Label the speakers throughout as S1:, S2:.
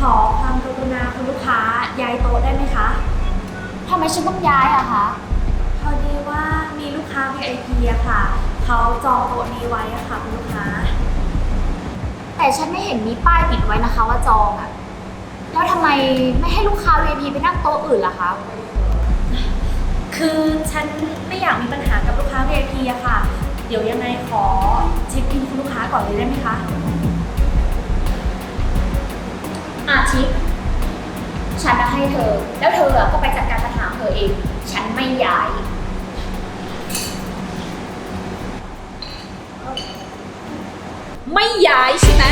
S1: ขอความกรุณาคุณลูกค้าย้ายโต๊ะได้ไหมคะ
S2: ทำไมฉันต้องย้ายอะคะ
S1: พอดีว่ามีลูกค้า VIP อะค่ะ เขาจองโต๊ะนี้ไว้อะค่ะคุณลูกค้า
S2: แต่ฉันไม่เห็นมีป้ายติดไว้นะคะว่าจองอะแล้วทำไมไม่ให้ลูกค้า VIP ไปนั่งโต๊ะอื่นล่ะคะ
S1: คือฉันไม่อยากมีปัญหากับลูกค้า VIP อะค่ะ เดี๋ยวยังไงขอเช็คอินคุณลูกค้าก่อนเลยได้ไหมคะ
S2: อาทิตย์ฉันจะให้เธอ แล้วเธอก็ไปจัดการปัญหาเธอเอง ฉันไม่ย้าย
S3: ไม่ย้ายใช่ไหม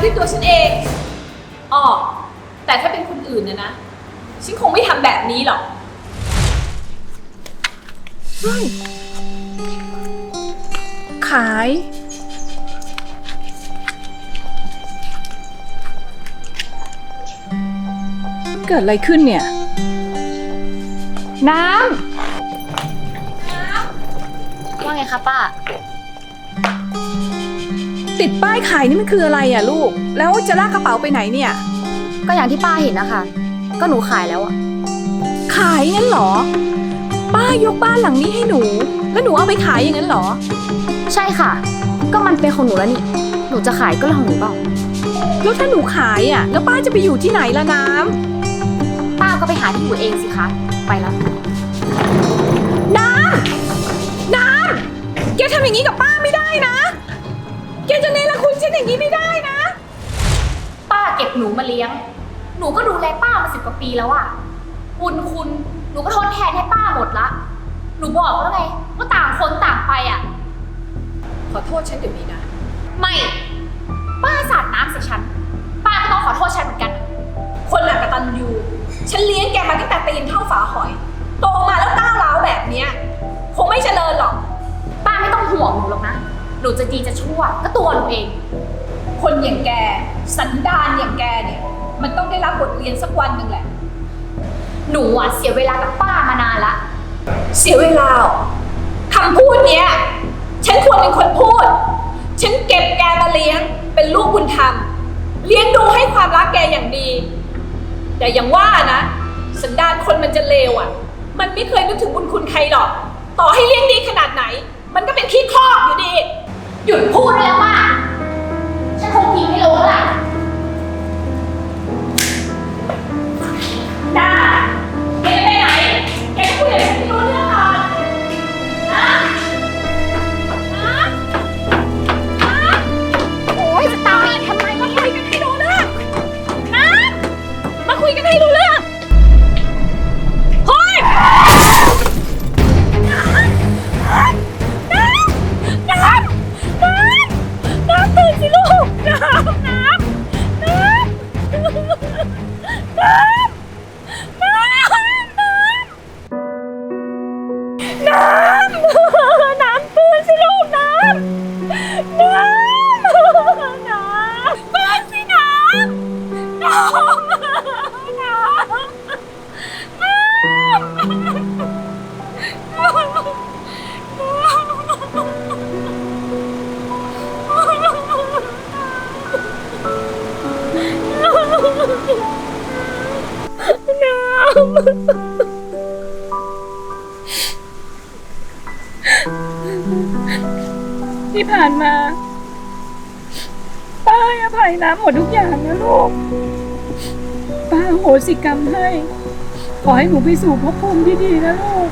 S2: ด
S3: การด้วยตัวฉันเองอ๋อแต่ถ้าเป็นคนอื่นนะนะ ฉันคงไม่ทำแบบนี้หรอก
S4: ขาย เกิดอะไรขึ้นเนี่ย น้
S2: ว่าไงคะป้าำ
S4: ติดป้ายขายนี่มันคืออะไรอะลูก แล้วจะลากกระเป๋าไปไหนเนี่ย
S2: ก็อย่างที่ป้าเห็นนะคะ ก็หนูขายแล้วอะ
S4: ขายงั้นเหรอ ป้ายกบ้านหลังนี้ให้หนู แล้วหนูเอาไปขายอย่างนั้นเหรอ
S2: ใช่ค่ะ ก็มันเป็นของหนูแล้วนี่ หนูจะขายก็เรื่องของหนูเปล่า
S4: แล้วถ้าหนูขายอะ แล้วป้าจะไปอยู่ที่ไหนล่ะน้
S2: ป้าก็ไปหาที่อยู่เองสิคะ ไปแล้วำ
S4: น้ำน้ำแกทำอย่างนี้กับ ป้ามา
S2: สิบกว่าปีแล้วอะบุญคุณหนูก็ทดแทนให้ป้าหมดละ หนูบอกแล้วไงว่าต่างคนต่างไปอะ
S3: ขอโทษฉันเดี๋ยวนี้นะ
S2: ไม่ ป้าสาดน้ำใส่ฉัน ป้าก็ต้องขอโทษฉันเหมือนกัน
S3: คนละกตันยูฉันเลี้ยงแกมาตั้งแต่ตีนเท่าฝาหอย โตมาแล้วก้าวร้าวแบบเนี้ยคงไม่เจริญหรอก
S2: ป้าไม่ต้องห่วงหนูหรอกนะ หนูจะดีจะชั่วก็ตัวหนูเอง
S3: คนอย่างแก สันดานอย่างแกเนี่ย มันต้องได้รับบทเรียนสักวันหนึ่งแหละ
S2: หนูอะเสียเวลากับป้ามานานละ
S3: เสียเวลาเหรอคำพูดเนี้ย ฉันควรเป็นคนพูด ฉันเก็บแกมาเลี้ยง เป็นลูกบุญธรรม เลี้ยงดูให้ความรักแกอย่างดี แต่อย่างว่านะ สันดานคนมันจะเลวอะ มันไม่เคยนึกถึงบุญคุณใครหรอก ต่อให้เลี้ยงดีขนาดไหน มันก็เป็นขี้ครอบอยู่ดี
S2: หยุดพูด น้ำ
S3: น้ำตื่นสิลูกน้ำ น้ำ น้ำตื่นสิน้ำ น้ำ น้ำ
S4: ที่ผ่านมา ป้าให้อภัยน้ำหมดทุกอย่างนะลูก ป้าโหสิกรรมให้ ขอให้หนูไปสู่ภพภูมิที่ดีนะลูก